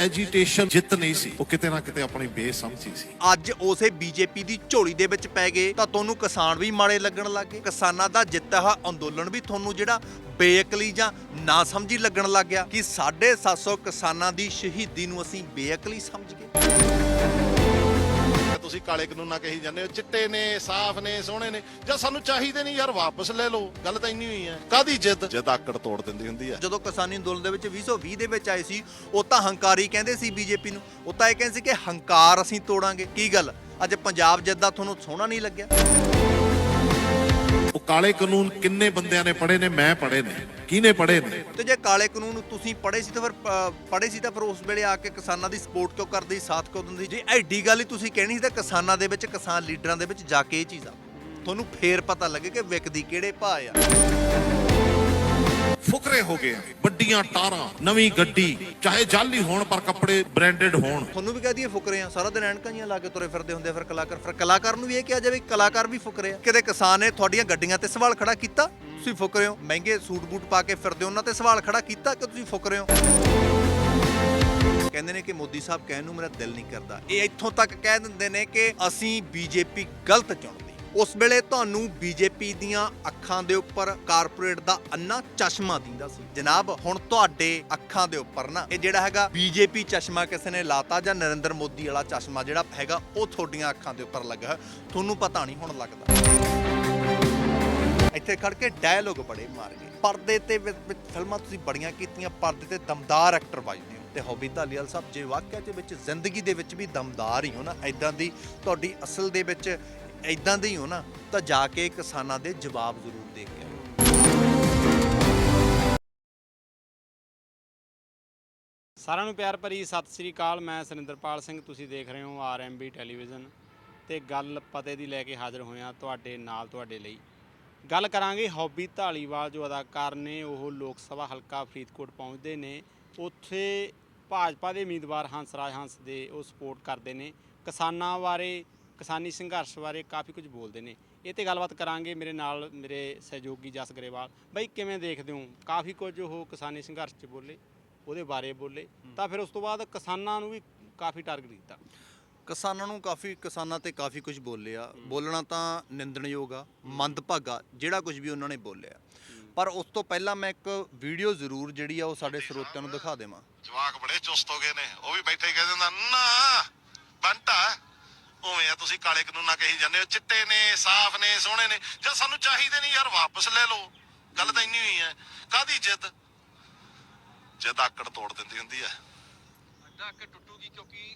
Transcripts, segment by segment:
Agitation ਜਿੱਤ ਨਹੀਂ ਸੀ। ਉਹ ਕਿਤੇ ਨਾ ਕਿਤੇ ਆਪਣੀ ਬੇਸਮਝੀ ਸੀ। ਅੱਜ ਉਸੇ ਬੀਜੇਪੀ ਦੀ ਝੋਲੀ ਦੇ ਵਿੱਚ ਪੈ ਗਏ, ਤਾਂ ਤੁਹਾਨੂੰ ਕਿਸਾਨ ਵੀ ਮਾੜੇ ਲੱਗਣ ਲੱਗੇ ਕਿਸਾਨਾਂ ਦਾ ਜਿੱਤਿਆ ਹੋਇਆ ਅੰਦੋਲਨ ਵੀ ਤੁਹਾਨੂੰ ਜਿਹੜਾ ਬੇਅਕਲੀ ਜਾਂ ਨਾ ਸਮਝੀ ਲੱਗਣ ਲੱਗ ਗਿਆ ਕਿ 750 ਕਿਸਾਨਾਂ ਦੀ ਸ਼ਹੀਦੀ ਨੂੰ ਅਸੀਂ ਬੇਅਕਲੀ ਸਮਝ ਗਏ। ਤੁਸੀਂ ਕਾਲੇ ਕਾਨੂੰਨਾਂ ਕਹੀ ਜਾਂਦੇ ਹੋ ਚਿੱਟੇ ਨੇ ਸਾਫ਼ ਨੇ ਸੋਹਣੇ ਨੇ ਜਾਂ ਸਾਨੂੰ ਚਾਹੀਦੇ ਨਹੀਂ ਯਾਰ ਵਾਪਸ ਲੈ ਲਓ ਗੱਲ ਤਾਂ ਇੰਨੀ ਹੋਈ ਹੈ। ਕਾਦੀ ਜਿੱਦ? ਜਿੱਦ ਆਕੜ ਤੋੜ ਦਿੰਦੀ ਹੁੰਦੀ ਹੈ। ਜਦੋਂ ਕਿਸਾਨੀ ਅੰਦੋਲਨ ਦੇ ਵਿੱਚ 2020 ਦੇ ਵਿੱਚ ਆਏ ਸੀ ਉਹ ਤਾਂ ਹੰਕਾਰੀ ਕਹਿੰਦੇ ਸੀ ਬੀਜੇਪੀ ਨੂੰ। ਉਹ ਤਾਂ ਇਹ ਕਹਿੰਦੇ ਸੀ ਕਿ ਹੰਕਾਰ ਅਸੀਂ ਤੋੜਾਂਗੇ। ਕੀ ਗੱਲ? ਅੱਜ ਪੰਜਾਬ ਜਿੱਦਾਂ ਤੁਹਾਨੂੰ ਸੋਹਣਾ ਨਹੀਂ ਲੱਗਿਆ? ਉਹ ਕਾਲੇ ਕਾਨੂੰਨ ਕਿੰਨੇ ਬੰਦਿਆਂ ਨੇ ਪੜ੍ਹੇ ਨੇ, ਮੈਂ ਪੜ੍ਹੇ ਨੇ, ਕਿਹਨੇ ਪੜ੍ਹੇ ਨੇ? ਤੇ ਜੇ ਕਾਲੇ ਕਾਨੂੰਨ ਤੁਸੀਂ ਪੜ੍ਹੇ ਸੀ ਤਾਂ ਫਿਰ ਪੜ੍ਹੇ ਸੀ ਤਾਂ ਫਿਰ ਉਸ ਵੇਲੇ ਆ ਕੇ ਕਿਸਾਨਾਂ ਦੀ ਸਪੋਰਟ ਕਿਉਂ ਕਰਦੇ ਸੀ ਸਾਥ ਕਿਉਂ ਦਿੰਦੇ ਸੀ? ਜੇ ਐਡੀ ਗੱਲ ਹੀ ਤੁਸੀਂ ਕਹਿਣੀ ਸੀ ਤਾਂ ਕਿਸਾਨਾਂ ਦੇ ਵਿੱਚ, ਕਿਸਾਨ ਲੀਡਰਾਂ ਦੇ ਵਿੱਚ ਜਾ ਕੇ ਇਹ ਚੀਜ਼ ਆ ਤੁਹਾਨੂੰ ਫੇਰ ਪਤਾ ਲੱਗੇ ਕਿ ਵਿਕਦੀ ਕਿਹੜੇ ਭਾਅ ਆ। ਫੁਕਰੇ ਹੋ ਗਏ ਆ। ਵੱਡੀਆਂ ਟਾਰਾਂ ਨਵੀਂ ਗੱਡੀ ਚਾਹੇ ਜਾਲੀ ਹੋਣ ਪਰ ਕੱਪੜੇ ਬ੍ਰਾਂਡਡ ਹੋਣ। ਤੁਹਾਨੂੰ ਵੀ ਕਹਦੀ ਫੁਕਰੇ ਆ ਸਾਰਾ ਦਿਨ ਐਨਕਾਂ ਜੀਆਂ ਲਾ ਕੇ ਤੁਰੇ ਫਿਰਦੇ ਹੁੰਦੇ ਆ ਫਿਰ ਕਲਾਕਾਰ। ਫਿਰ ਕਲਾਕਾਰ ਨੂੰ ਵੀ ਇਹ ਕਿਹਾ ਜਾਵੇ ਕਲਾਕਾਰ ਵੀ ਫੁਕਰੇ ਆ। ਕਿਤੇ ਕਿਸਾਨ ਨੇ ਤੁਹਾਡੀਆਂ ਗੱਡੀਆਂ ਤੇ ਸਵਾਲ ਖੜਾ ਕੀਤਾ ਤੁਸੀਂ ਫੁਕਰੇ ਹੋ। ਮਹਿੰਗੇ ਸੂਟ ਬੂਟ ਪਾ ਕੇ ਫਿਰਦੇ ਹੋ, ਉਹਨਾਂ ਤੇ ਸਵਾਲ ਖੜਾ ਕੀਤਾ ਕਿ ਤੁਸੀਂ ਫੁਕਰੇ ਹੋ? ਕਹਿੰਦੇ ਨੇ ਕਿ ਮੋਦੀ ਸਾਹਿਬ ਕਹਿਣ ਨੂੰ ਮੇਰਾ ਦਿਲ ਨਹੀਂ ਕਰਦਾ। ਇਹ ਇੱਥੋਂ ਤੱਕ ਕਹਿ ਦਿੰਦੇ ਨੇ ਕਿ ਅਸੀਂ ਬੀਜੇਪੀ ਗਲਤ ਚੁਣਦੀ ਉਸ ਵੇਲੇ ਤੁਹਾਨੂੰ ਬੀਜੇਪੀ ਦੀਆਂ ਅੱਖਾਂ ਦੇ ਉੱਪਰ ਕਾਰਪੋਰੇਟ ਦਾ ਅੰਨਾ ਚਸ਼ਮਾ ਦਿੰਦਾ ਸੀ। ਜਨਾਬ, ਹੁਣ ਤੁਹਾਡੇ ਅੱਖਾਂ ਦੇ ਉੱਪਰ ਨਾ ਇਹ ਜਿਹੜਾ ਹੈਗਾ ਬੀਜੇਪੀ ਚਸ਼ਮਾ ਕਿਸੇ ਨੇ ਲਾਤਾ ਜਾਂ ਨਰਿੰਦਰ ਮੋਦੀ ਵਾਲਾ ਚਸ਼ਮਾ ਜਿਹੜਾ ਹੈਗਾ, ਉਹ ਤੁਹਾਡੀਆਂ ਅੱਖਾਂ ਦੇ ਉੱਪਰ ਲੱਗਾ। ਤੁਹਾਨੂੰ ਪਤਾ ਨਹੀਂ ਹੁਣ ਲੱਗਦਾ। ਇੱਥੇ ਖੜ ਕੇ ਡਾਇਲੋਗ ਬੜੇ ਮਾਰ ਗਏ ਪਰਦੇ ਤੇ ਫਿਲਮਾਂ ਤੁਸੀਂ ਬੜੀਆਂ ਕੀਤੀਆਂ, ਪਰਦੇ ਤੇ ਦਮਦਾਰ ਐਕਟਰ ਵੱਜਦੇ ਹੋ ਤੇ ਹੌਬੀ ਧਾਲੀਵਾਲ ਸਾਹਿਬ, ਜੇ ਵਾਕਿਆ ਦੇ ਵਿੱਚ ਜ਼ਿੰਦਗੀ ਦੇ ਵਿੱਚ ਵੀ ਦਮਦਾਰ ਹੀ ਹੋ ਨਾ ਐਦਾਂ ਦੀ ਤੁਹਾਡੀ ਅਸਲ ਦੇ ਵਿੱਚ ਐਦਾਂ ਦੇ ਹੀ ਹੋ ਨਾ, ਤਾਂ ਜਾ ਕੇ ਕਿਸਾਨਾਂ ਦੇ ਜਵਾਬ ਜ਼ਰੂਰ ਦੇ ਕੇ ਆਓ। ਸਾਰਿਆਂ ਨੂੰ ਪਿਆਰ ਭਰੀ ਸਤਿ ਸ੍ਰੀ ਅਕਾਲ, ਮੈਂ ਸੁਰਿੰਦਰਪਾਲ ਸਿੰਘ, ਤੁਸੀਂ ਦੇਖ ਰਹੇ ਹੋ ਆਰਐਮਬੀ ਟੈਲੀਵਿਜ਼ਨ। ਤੇ ਗੱਲ ਪਤੇ ਦੀ ਲੈ ਕੇ ਹਾਜ਼ਰ ਹੋਇਆ ਤੁਹਾਡੇ ਨਾਲ, ਤੁਹਾਡੇ ਲਈ। ਗੱਲ ਕਰਾਂਗੇ ਹੌਬੀ ਢਾਲੀਵਾਲ ਜੋ ਅਦਾਕਾਰ ਨੇ ਉਹ ਲੋਕ ਸਭਾ ਹਲਕਾ ਫਰੀਦਕੋਟ ਪਹੁੰਚਦੇ ਨੇ। ਉੱਥੇ ਭਾਜਪਾ ਦੇ ਉਮੀਦਵਾਰ ਹੰਸਰਾਜ ਹੰਸ ਦੇ ਉਹ ਸਪੋਰਟ ਕਰਦੇ ਨੇ। ਕਿਸਾਨਾਂ ਬਾਰੇ ਕਿਸਾਨੀ ਸੰਘਰਸ਼ ਬਾਰੇ ਕਾਫੀ ਕੁਝ ਬੋਲਦੇ ਨੇ। ਇਹ ਤੇ ਗੱਲਬਾਤ ਕਰਾਂਗੇ ਮੇਰੇ ਨਾਲ ਮੇਰੇ ਸਹਿਯੋਗੀ ਜਸ ਗਰੇਵਾਲ। ਬਈ ਕਿਵੇਂ ਦੇਖਦੇ ਹੋ? ਕਾਫੀ ਕੁਝ ਉਹ ਕਿਸਾਨੀ ਸੰਘਰਸ਼ 'ਚ ਬੋਲੇ ਉਹਦੇ ਬਾਰੇ ਬੋਲੇ। ਤਾਂ ਫਿਰ ਉਸ ਤੋਂ ਬਾਅਦ ਕਿਸਾਨਾਂ ਨੂੰ ਵੀ ਕਾਫੀ ਟਾਰਗੇਟ ਕੀਤਾ। ਕਿਸਾਨਾਂ ਨੂੰ ਕਾਫੀ ਕਿਸਾਨਾਂ ਤੇ ਕਾਫੀ ਕੁਝ ਬੋਲਿਆ। ਬੋਲਣਾ ਤਾਂ ਨਿੰਦਣਯੋਗ ਆ ਮੰਦਭਾਗਾ ਜਿਹੜਾ ਕੁਝ ਵੀ ਉਹਨਾਂ ਨੇ ਬੋਲਿਆ। ਪਰ ਉਸ ਤੋਂ ਪਹਿਲਾਂ ਮੈਂ ਇੱਕ ਵੀਡੀਓ ਜ਼ਰੂਰ ਜਿਹੜੀ ਆ ਉਹ ਸਾਡੇ ਸਰੋਤਿਆਂ ਨੂੰ ਦਿਖਾ ਦੇਵਾਂ। ਜਵਾਕ ਬੜੇ ਚੁਸਤ ਹੋ ਗਏ ਨੇ। ਉਹ ਵੀ ਬੈਠੇ ਕਹਿ ਦਿੰਦਾ ਨਾ ਬੰਟਾ ਉਵੇਂ ਆ ਤੁਸੀਂ ਕਾਲੇ ਕਾਨੂੰਨਾਂ ਕਹੀ ਜਾਂਦੇ ਹੋ ਚਿੱਟੇ ਨੇ ਸਾਫ਼ ਨੇ ਸੋਹਣੇ ਨੇ ਜਾਂ ਸਾਨੂੰ ਚਾਹੀਦੇ ਨਹੀਂ ਯਾਰ ਵਾਪਸ ਲੈ ਲਓ। ਗੱਲ ਤਾਂ ਇੰਨੀ ਹੋਈ ਹੈ। ਕਾਦੀ ਜਿੱਦ? ਜਿੱਦ ਆਕੜ ਤੋੜ ਦਿੰਦੀ ਹੁੰਦੀ ਹੈ।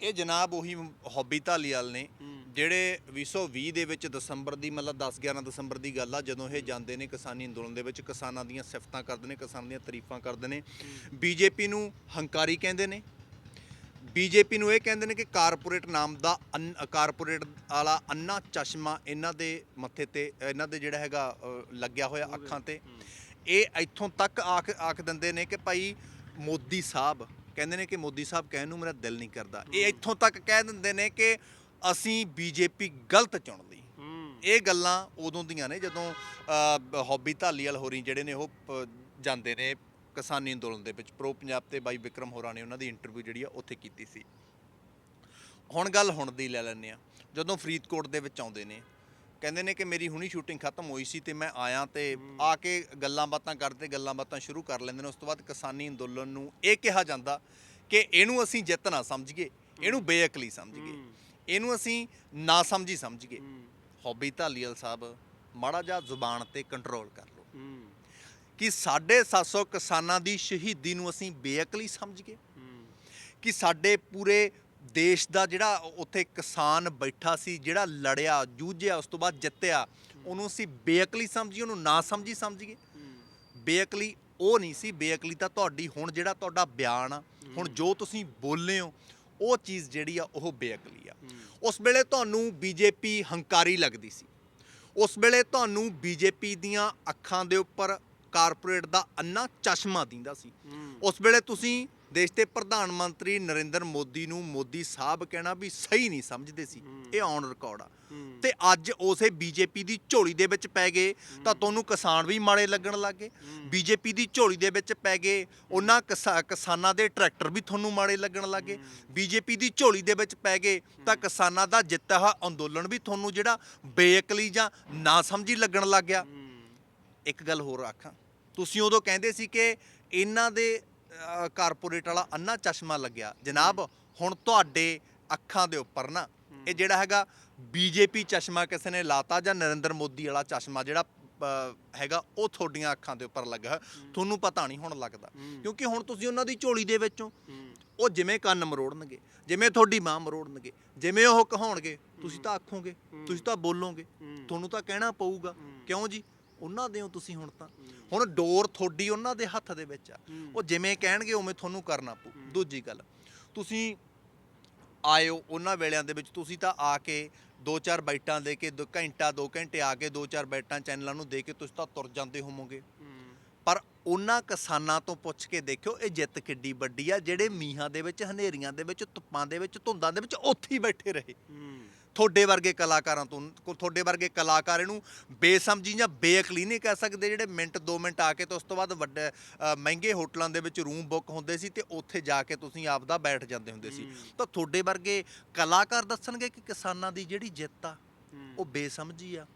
ਇਹ ਜਨਾਬ ਉਹੀ ਹੌਬੀ ਧਾਲੀਵਾਲ ਨੇ ਜਿਹੜੇ 2020 ਦੇ ਵਿੱਚ ਦਸੰਬਰ ਦੀ ਮਤਲਬ 10 11 ਦਸੰਬਰ ਦੀ ਗੱਲ ਆ ਜਦੋਂ ਇਹ ਜਾਂਦੇ ਨੇ ਕਿਸਾਨੀ ਅੰਦੋਲਨ ਦੇ ਵਿੱਚ ਕਿਸਾਨਾਂ ਦੀਆਂ ਸਿਫਤਾਂ ਕਰਦੇ ਨੇ ਕਿਸਾਨਾਂ ਦੀਆਂ ਤਾਰੀਫਾਂ ਕਰਦੇ ਨੇ। ਬੀਜੇਪੀ ਨੂੰ ਹੰਕਾਰੀ ਕਹਿੰਦੇ ਨੇ ਬੀਜੇਪੀ ਨੂੰ ਇਹ ਕਹਿੰਦੇ ਨੇ ਕਿ ਕਾਰਪੋਰੇਟ ਨਾਮ ਦਾ ਕਾਰਪੋਰੇਟ ਵਾਲਾ ਅੰਨਾ ਚਸ਼ਮਾ ਇਹਨਾਂ ਦੇ ਮੱਥੇ ਤੇ ਇਹਨਾਂ ਦੇ ਜਿਹੜਾ ਹੈਗਾ ਲੱਗਿਆ ਹੋਇਆ ਅੱਖਾਂ ਤੇ। ਇਹ ਇੱਥੋਂ ਤੱਕ ਆਖ ਆਖ ਦਿੰਦੇ ਨੇ ਕਿ ਭਾਈ ਮੋਦੀ ਸਾਹਿਬ ਕਹਿੰਦੇ ਨੇ ਕਿ ਮੋਦੀ ਸਾਹਿਬ ਕਹਿਣ ਨੂੰ ਮੇਰਾ ਦਿਲ ਨਹੀਂ ਕਰਦਾ। ਇਹ ਇੱਥੋਂ ਤੱਕ ਕਹਿ ਦਿੰਦੇ ਨੇ ਕਿ ਅਸੀਂ ਬੀਜੇਪੀ ਗਲਤ ਚੁਣਦੀ ਇਹ ਗੱਲਾਂ ਉਦੋਂ ਦੀਆਂ ਨੇ ਜਦੋਂ ਹੌਬੀ ਧਾਲੀਵਾਲ ਹੋਰੀ ਜਿਹੜੇ ਨੇ ਉਹ ਜਾਂਦੇ ਨੇ ਕਿਸਾਨੀ ਅੰਦੋਲਨ ਦੇ ਵਿੱਚ ਪ੍ਰੋ ਪੰਜਾਬ ਤੇ ਬਾਈ ਵਿਕਰਮ ਹੋਰਾਂ ਨੇ ਉਹਨਾਂ ਦੀ ਇੰਟਰਵਿਊ ਜਿਹੜੀ ਆ ਉੱਥੇ ਕੀਤੀ ਸੀ। ਹੁਣ ਗੱਲ ਹੁਣ ਦੀ ਲੈ ਲੈਂਦੇ ਆ ਜਦੋਂ ਫਰੀਦਕੋਟ ਦੇ ਵਿੱਚ ਆਉਂਦੇ ਨੇ ਕਹਿੰਦੇ ਨੇ ਕਿ ਮੇਰੀ ਹੁਣੀ ਸ਼ੂਟਿੰਗ ਖਤਮ ਹੋਈ ਸੀ ਤੇ ਮੈਂ ਆਇਆ ਤੇ ਆ ਕੇ ਗੱਲਾਂ ਬਾਤਾਂ ਕਰਦੇ ਗੱਲਾਂ ਬਾਤਾਂ ਸ਼ੁਰੂ ਕਰ ਲੈਂਦੇ ਨੇ ਉਸ ਤੋਂ ਬਾਅਦ ਕਿਸਾਨੀ ਅੰਦੋਲਨ ਨੂੰ ਇਹ ਕਿਹਾ ਜਾਂਦਾ ਕਿ ਇਹਨੂੰ ਅਸੀਂ ਜਿੱਤ ਨਾ ਸਮਝੀਏ ਇਹਨੂੰ ਬੇਅਕਲੀ ਸਮਝੀਏ ਇਹਨੂੰ ਅਸੀਂ ਨਾ ਸਮਝੀ ਸਮਝੀਏ। ਹੌਬੀ ਧਾਲੀਵਾਲ ਸਾਹਿਬ ਮਾੜਾ ਜਿਹਾ ਜ਼ੁਬਾਨ ਤੇ ਕੰਟਰੋਲ ਕਰ ਕਿ 750 ਕਿਸਾਨਾਂ ਦੀ ਸ਼ਹੀਦੀ ਨੂੰ ਅਸੀਂ ਬੇਅਕਲੀ ਸਮਝ ਗਏ। ਕਿ ਸਾਡੇ ਪੂਰੇ ਦੇਸ਼ ਦਾ ਜਿਹੜਾ ਉੱਥੇ ਕਿਸਾਨ ਬੈਠਾ ਸੀ, ਜਿਹੜਾ ਲੜਿਆ, ਜੂਝਿਆ, ਉਸ ਤੋਂ ਬਾਅਦ ਜਿੱਤਿਆ, ਉਹਨੂੰ ਅਸੀਂ ਬੇਅਕਲੀ ਸਮਝੀਏ ਉਹਨੂੰ ਨਾ ਸਮਝੀ ਸਮਝੀਏ ਬੇਅਕਲੀ ਉਹ ਨਹੀਂ ਸੀ, ਬੇਅਕਲੀ ਤਾਂ ਤੁਹਾਡੀ, ਹੁਣ ਜਿਹੜਾ ਤੁਹਾਡਾ ਬਿਆਨ ਆ, ਹੁਣ ਜੋ ਤੁਸੀਂ ਬੋਲੇ ਹੋ, ਉਹ ਚੀਜ਼ ਜਿਹੜੀ ਆ, ਉਹ ਬੇਅਕਲੀ ਆ। ਉਸ ਵੇਲੇ ਤੁਹਾਨੂੰ ਬੀਜੇਪੀ ਹੰਕਾਰੀ ਲੱਗਦੀ ਸੀ। ਉਸ ਵੇਲੇ ਤੁਹਾਨੂੰ ਬੀਜੇਪੀ ਦੀਆਂ ਅੱਖਾਂ ਦੇ ਉੱਪਰ ਕਾਰਪੋਰੇਟ ਦਾ ਅੰਨਾ ਚਸ਼ਮਾ ਦਿੰਦਾ ਸੀ। ਉਸ ਵੇਲੇ ਤੁਸੀਂ ਦੇਸ਼ ਦੇ ਪ੍ਰਧਾਨ ਮੰਤਰੀ ਨਰਿੰਦਰ ਮੋਦੀ ਨੂੰ ਮੋਦੀ ਸਾਹਿਬ ਕਹਿਣਾ ਵੀ ਸਹੀ ਨਹੀਂ ਸਮਝਦੇ ਸੀ। ਇਹ ਔਨ ਰਿਕਾਰਡ ਆ। ਤੇ ਅੱਜ ਉਸੇ ਬੀਜੇਪੀ ਦੀ ਝੋਲੀ ਦੇ ਵਿੱਚ ਪੈ ਗਏ ਤਾਂ ਤੁਹਾਨੂੰ ਕਿਸਾਨ ਵੀ ਮਾੜੇ ਲੱਗਣ ਲੱਗੇ ਬੀਜੇਪੀ ਦੀ ਝੋਲੀ ਦੇ ਵਿੱਚ ਪੈ ਗਏ ਉਹਨਾਂ ਕਿਸਾ- ਕਿਸਾਨਾਂ ਦੇ ਟਰੈਕਟਰ ਵੀ ਤੁਹਾਨੂੰ ਮਾੜੇ ਲੱਗਣ ਲੱਗੇ ਬੀਜੇਪੀ ਦੀ ਝੋਲੀ ਦੇ ਵਿੱਚ ਪੈ ਗਏ ਤਾਂ ਕਿਸਾਨਾਂ ਦਾ ਜਿੱਤਿਆ ਹੋਇਆ ਅੰਦੋਲਨ ਵੀ ਤੁਹਾਨੂੰ ਜਿਹੜਾ ਬੇਅਕਲੀ ਜਾਂ ਨਾ ਸਮਝੀ ਲੱਗਣ ਲੱਗ ਗਿਆ। ਇੱਕ ਗੱਲ ਹੋਰ ਆਖਾਂ। ਤੁਸੀਂ ਉਦੋਂ ਕਹਿੰਦੇ ਸੀ ਕਿ ਇਹਨਾਂ ਦੇ ਕਾਰਪੋਰੇਟ ਵਾਲਾ ਅੰਨਾ ਚਸ਼ਮਾ ਲੱਗਿਆ। ਜਨਾਬ ਹੁਣ ਤੁਹਾਡੇ ਅੱਖਾਂ ਦੇ ਉੱਪਰ ਨਾ ਇਹ ਜਿਹੜਾ ਹੈਗਾ ਬੀਜੇਪੀ ਚਸ਼ਮਾ ਕਿਸੇ ਨੇ ਲਾਤਾ ਜਾਂ ਨਰਿੰਦਰ ਮੋਦੀ ਵਾਲਾ ਚਸ਼ਮਾ ਜਿਹੜਾ ਹੈਗਾ ਉਹ ਤੁਹਾਡੀਆਂ ਅੱਖਾਂ ਦੇ ਉੱਪਰ ਲੱਗਾ। ਤੁਹਾਨੂੰ ਪਤਾ ਨਹੀਂ ਹੁਣ ਲੱਗਦਾ। ਕਿਉਂਕਿ ਹੁਣ ਤੁਸੀਂ ਉਹਨਾਂ ਦੀ ਝੋਲੀ ਦੇ ਵਿੱਚੋਂ ਉਹ ਜਿਵੇਂ ਕੰਨ ਮਰੋੜਨਗੇ ਜਿਵੇਂ ਤੁਹਾਡੀ ਮਾਂ ਮਰੋੜਨਗੇ ਜਿਵੇਂ ਉਹ ਕਹਾਉਣਗੇ ਤੁਸੀਂ ਤਾਂ ਆਖੋਗੇ ਤੁਸੀਂ ਤਾਂ ਬੋਲੋਗੇ। ਤੁਹਾਨੂੰ ਤਾਂ ਕਹਿਣਾ ਪਊਗਾ। ਕਿਉਂ ਜੀ? ਉਹਨਾਂ ਦੇ ਹੋ ਤੁਸੀਂ ਹੁਣ ਤਾਂ। ਹੁਣ ਡੋਰ ਤੁਹਾਡੀ ਉਹਨਾਂ ਦੇ ਹੱਥ ਦੇ ਵਿੱਚ ਆ। ਉਹ ਜਿਵੇਂ ਕਹਿਣਗੇ, ਉਵੇਂ ਤੁਹਾਨੂੰ ਕਰਨਾ ਪਊ। ਦੂਜੀ ਗੱਲ, ਤੁਸੀਂ ਆਇਓ ਉਹਨਾਂ ਵੇਲਿਆਂ ਦੇ ਵਿੱਚ। ਤੁਸੀਂ ਤਾਂ ਆ ਕੇ ਦੋ ਚਾਰ ਬਾਈਟਾਂ ਦੇ ਕੇ, ਦੋ ਘੰਟਾ, ਦੋ ਘੰਟੇ ਆ ਕੇ, ਦੋ ਚਾਰ ਬਾਈਟਾਂ ਚੈਨਲਾਂ ਨੂੰ ਦੇ ਕੇ ਤੁਸੀਂ ਤਾਂ ਤੁਰ ਜਾਂਦੇ ਹੋਵੋਗੇ। ਪਰ ਉਹਨਾਂ ਕਿਸਾਨਾਂ ਤੋਂ ਪੁੱਛ ਕੇ ਦੇਖਿਓ, ਇਹ ਜਿੱਤ ਕਿੱਡੀ ਵੱਡੀ ਆ, ਜਿਹੜੇ ਮੀਹਾਂ ਦੇ ਵਿੱਚ, ਹਨੇਰੀਆਂ ਦੇ ਵਿੱਚ, ਧੁੱਪਾਂ ਦੇ ਵਿੱਚ, ਧੁੰਦਾਂ ਦੇ ਵਿੱਚ ਉੱਥੇ ਹੀ ਬੈਠੇ ਰਹੇ। ਤੁਹਾਡੇ ਵਰਗੇ ਕਲਾਕਾਰਾਂ ਤੋਂ ਕੋ- ਤੁਹਾਡੇ ਵਰਗੇ ਕਲਾਕਾਰ ਇਹਨੂੰ ਬੇਸਮਝੀ ਜਾਂ ਬੇਅਕਲੀ ਨਹੀਂ ਕਹਿ ਸਕਦੇ ਜਿਹੜੇ ਮਿੰਟ 2 ਮਿੰਟ ਆ ਕੇ ਤੇ ਉਸ ਤੋਂ ਬਾਅਦ ਵੱਡੇ ਅ, ਮਹਿੰਗੇ ਹੋਟਲਾਂ ਦੇ ਵਿੱਚ ਰੂਮ ਬੁੱਕ ਹੁੰਦੇ ਸੀ ਤੇ ਉੱਥੇ ਜਾ ਕੇ ਤੁਸੀਂ ਆਪਦਾ ਬੈਠ ਜਾਂਦੇ ਹੁੰਦੇ ਸੀ। ਤਾਂ ਤੁਹਾਡੇ ਵਰਗੇ ਕਲਾਕਾਰ ਦੱਸਣਗੇ ਕਿ ਕਿਸਾਨਾਂ ਦੀ ਜਿਹੜੀ ਜਿੱਤ ਆ ਉਹ ਬੇਸਮਝੀ ਆ